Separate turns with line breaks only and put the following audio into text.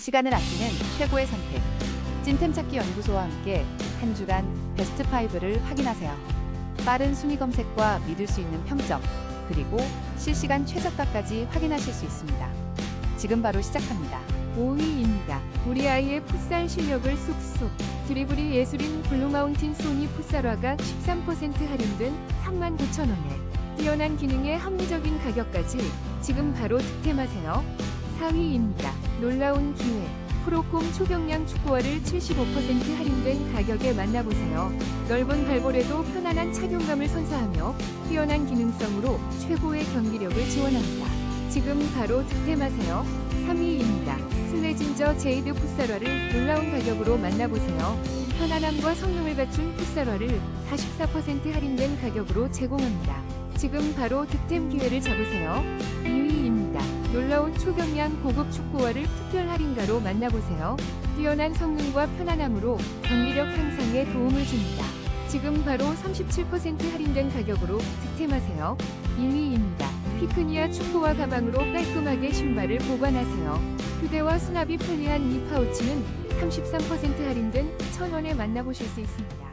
시간을 아끼는 최고의 선택. 찐템 찾기 연구소와 함께 한 주간 베스트 5를 확인하세요. 빠른 순위 검색과 믿을 수 있는 평점, 그리고 실시간 최저가까지 확인하실 수 있습니다. 지금 바로 시작합니다.
5위입니다. 우리 아이의 풋살 실력을 쏙쏙. 드리블이 예술인 블루마운틴 소니 풋살화가 13% 할인된 39,000원에 뛰어난 기능에 합리적인 가격까지 지금 바로 득템하세요. 4위입니다. 놀라운 기회. 프로콤 초경량 축구화를 75% 할인된 가격에 만나보세요. 넓은 발볼에도 편안한 착용감을 선사하며 뛰어난 기능성으로 최고의 경기력을 지원합니다. 지금 바로 득템하세요. 3위입니다. 슬레진저 제이드 풋살화를 놀라운 가격으로 만나보세요. 편안함과 성능을 갖춘 풋살화를 44% 할인된 가격으로 제공합니다. 지금 바로 득템 기회를 잡으세요. 2위입니다. 놀라운 초경량 고급 축구화를 특별 할인가로 만나보세요. 뛰어난 성능과 편안함으로 경기력 향상에 도움을 줍니다. 지금 바로 37% 할인된 가격으로 득템하세요. 1위입니다. 피크니아 축구화 가방으로 깔끔하게 신발을 보관하세요. 휴대와 수납이 편리한 이 파우치는 33% 할인된 1,000원에 만나보실 수 있습니다.